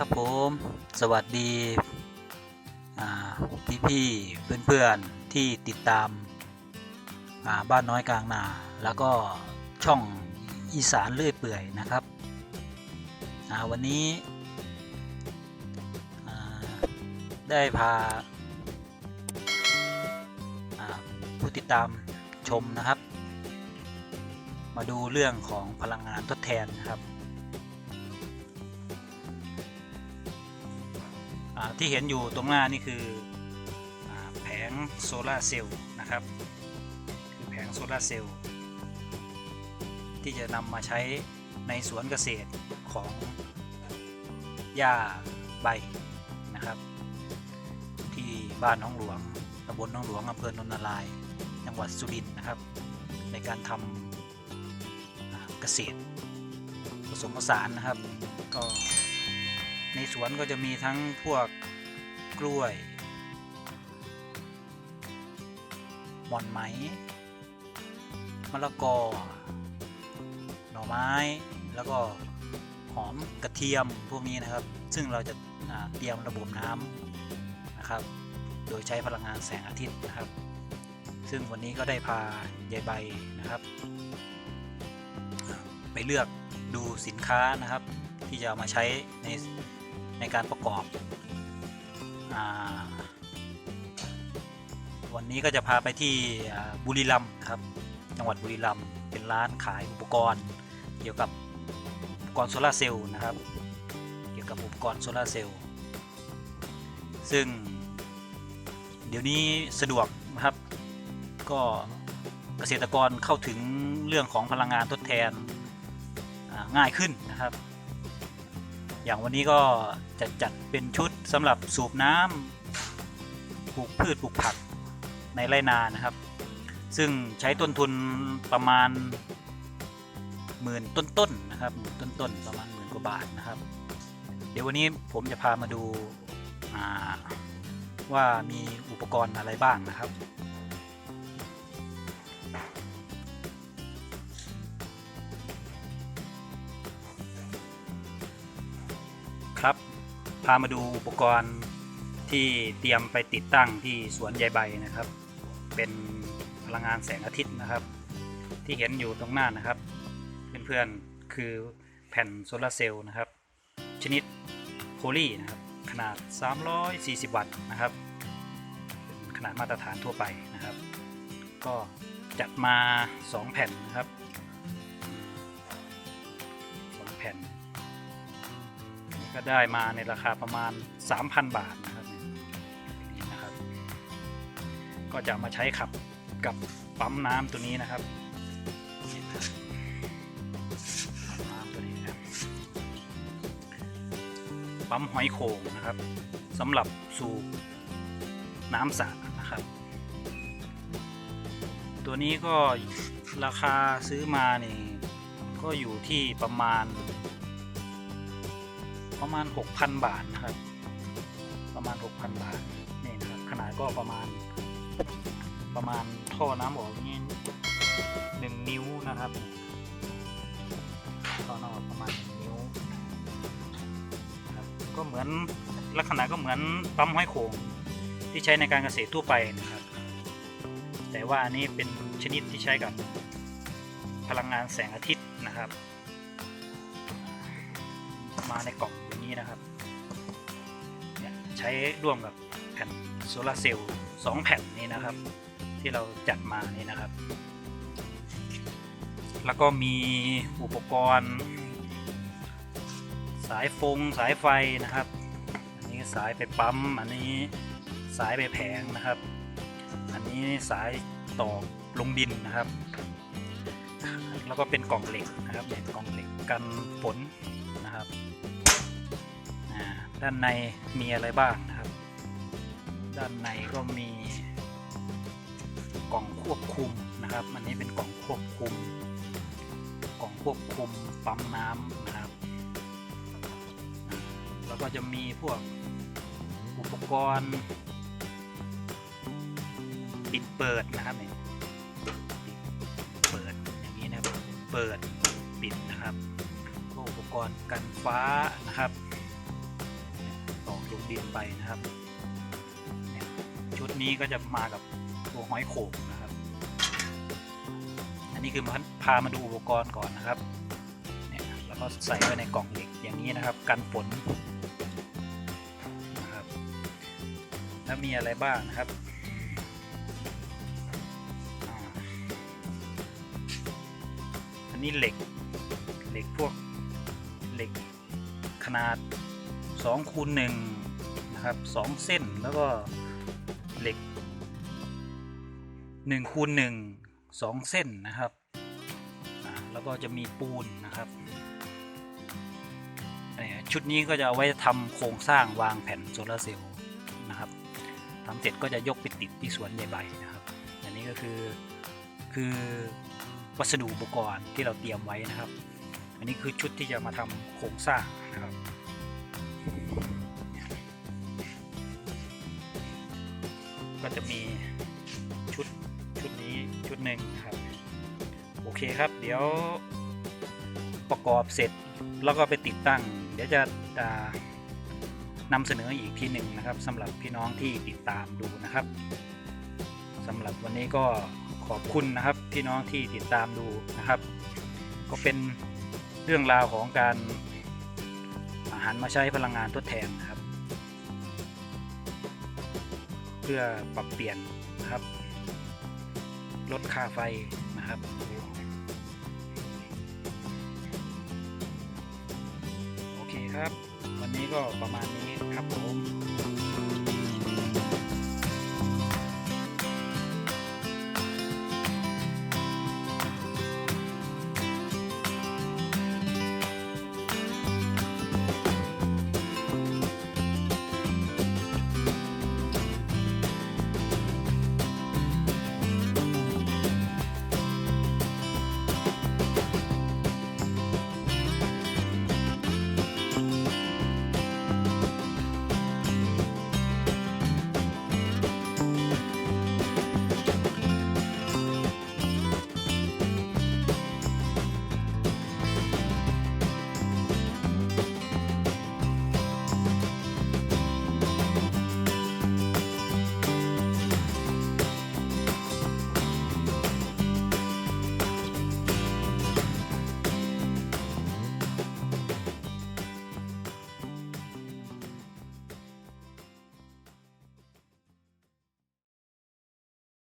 ครับผม สวัสดีพี่พี่ๆเพื่อนๆที่ติดตามาบ้านน้อยกลางนา แล้วก็ช่องอีสานเลื่อยเปื่อยนะครับ วันนี้ได้พาาผู้ติดตามชมนะครับ มาดูเรื่องของพลังงานทดแทนนะครับ ที่เห็นอยู่ตรงหน้านี่คืออแผงโซลาร์เซลล์นะครับ คือแผงโซลาร์เซลล์ที่จะนำมาใช้ในสวนเกษตรของหญ้าใบนะครับ ที่บ้านน้องหลวงตำบลน้องหลวงอำเภอนนทารายจังหวัดสุรินทร์นะครับ ในการทำเกษตรผสมผสานนะครับก็ ในสวนก็จะมีทั้งพวกกล้วย หม่อนไหม มะละกอ หน่อไม้ แล้วก็หอมกระเทียมพวกนี้นะครับ ซึ่งเราจะเตรียมระบบน้ำนะครับ โดยใช้พลังงานแสงอาทิตย์นะครับ ซึ่งวันนี้ก็ได้พายายใบนะครับ ไปเลือกดูสินค้านะครับ ที่จะเอามาใช้ใน ในการประกอบอวันนี้ก็จะพาไปที่บุรีรัมย์ครับ จังหวัดบุรีรัมย์เป็นร้านขายอุปกรณ์ เกี่ยวกับอุปกรณ์โซลาร์เซลล์นะครับ เกี่ยวกับอุปกรณ์โซลาร์เซลล์ซึ่งเดี๋ยวนี้สะดวกนะครับ ก็เกษตรกรเข้าถึงเรื่องของพลังงานทดแทนง่ายขึ้นนะครับ อย่างวันนี้ก็จะจัดเป็นชุดสำหรับสูบน้ำปลูกพืชปลูกผักในไรนานะครับ ซึ่งใช้ต้นทุนประมาณหมื่นต้นๆนะครับหมื่นต้นๆประมาณหมื่นกว่าบาทนะครับ เดี๋ยววันนี้ผมจะพามาดูาว่ามีอุปกรณ์อะไรบ้างนะครับามาดูอุปกรณ์ที่เตรียมไปติดตั้งที่สวนยายใบนะครับ เป็นพลังงานแสงอาทิตย์นะครับ ที่เห็นอยู่ตรงหน้านะครับ เพื่อนๆคือแผ่นโซลาร์เซลล์นะครับ ชนิดโพลีนะครับขนาด 340 วัตต์นะครับเป็นขนาดมาตรฐานทั่วไปนะครับ ก็จัดมา 2 แผ่นนะครับ 2 แผ่น ก็ได้มาในราคาประมาณ 3,000 บาทนะครับนี่นะครับ ก็จะมาใช้ขับกับปั๊มน้ำตัวนี้นะครับนี่นะครับปั๊มน้ำตัวนี้นะปั๊มหอยโข่งนะครับสำหรับสูบน้ำสระนะครับ ตัวนี้ก็ราคาซื้อมานี่ก็อยู่ที่ประมาณ ประมาณ 6,000 บาทนะครับ ประมาณ 6,000 บาท นี่นะครับ ขนาดก็ประมาณ ประมาณท่อน้ำออกนี่หนึ่งนิ้วนะครับท่อน้ำออกประมาณหนึ่งนิ้วนะครับก็เหมือนลักษณะก็เหมือนปั๊มห้อยโขงที่ใช้ในการเกษตรทั่วไปนะครับ แต่ว่าอันนี้เป็นชนิดที่ใช้กับพลังงานแสงอาทิตย์นะครับ มาในกล่องอย่างนี้นะครับเนี่ยใช้ร่วมกับแผ่นโซลาร์เซลล์สองแผ่นนี้นะครับ ที่เราจัดมานี่นะครับ แล้วก็มีอุปกรณ์ สายฟงสายไฟนะครับ อันนี้สายไปปั๊ม อันนี้สายไปแผงนะครับ อันนี้สายต่อลงดินนะครับ แล้วก็เป็นกล่องเหล็กนะครับเนี่ยกล่องเหล็กกันฝนนะครับ ด้านในมีอะไรบ้างนะครับ ด้านในก็มีกล่องควบคุมนะครับ อันนี้เป็นกล่องควบคุม กล่องควบคุมปั๊มน้ำนะครับ แล้วก็จะมีพวกอุปกรณ์ปิดเปิดนะครับเนี่ยปิดเปิดอย่างนี้นะครับเปิดปิดนะครับพวกอุปกรณ์กันฟ้านะครับ เดินไปนะครับ ชุดนี้ก็จะมากับตัวหอยโขงนะครับ อันนี้คือมาพามาดูอุปกรณ์ก่อนนะครับเนี่ยแล้วก็ใส่ไว้ในกล่องเหล็กอย่างนี้นะครับ กันฝนนะครับ แล้วมีอะไรบ้างนะครับอันนี้เหล็กเหล็กพวกเหล็กขนาด2คูณ1 นะครับ2เส้นแล้วก็เหล็ก1คูณ1 2 เส้นนะครับ แล้วก็จะมีปูนนะครับชุดนี้ก็จะเอาไว้ทำโครงสร้างวางแผ่นโซลาร์เซลล์นะครับทำเสร็จก็จะยกไปติดที่สวนใยใบนะครับ อันนี้ก็คือคือวัสดุอุปกรณ์ที่เราเตรียมไว้นะครับ อันนี้คือชุดที่จะมาทำโครงสร้างนะครับ จะมีชุดชุดนี้ชุดหนึ่งครับ โอเคครับ เดี๋ยวประกอบเสร็จแล้วก็ไปติดตั้ง เดี๋ยวจะนำเสนออีกทีหนึ่งนะครับสำหรับพี่น้องที่ติดตามดูนะครับสำหรับวันนี้ก็ขอบคุณนะครับพี่น้องที่ติดตามดูนะครับ ก็เป็นเรื่องราวของการหันมาใช้พลังงานทดแทนนะครับ พื่อปรับเปลี่ยนนะครับ ลดค่าไฟนะครับโอเคครับ วันนี้ก็ประมาณนี้ครับผม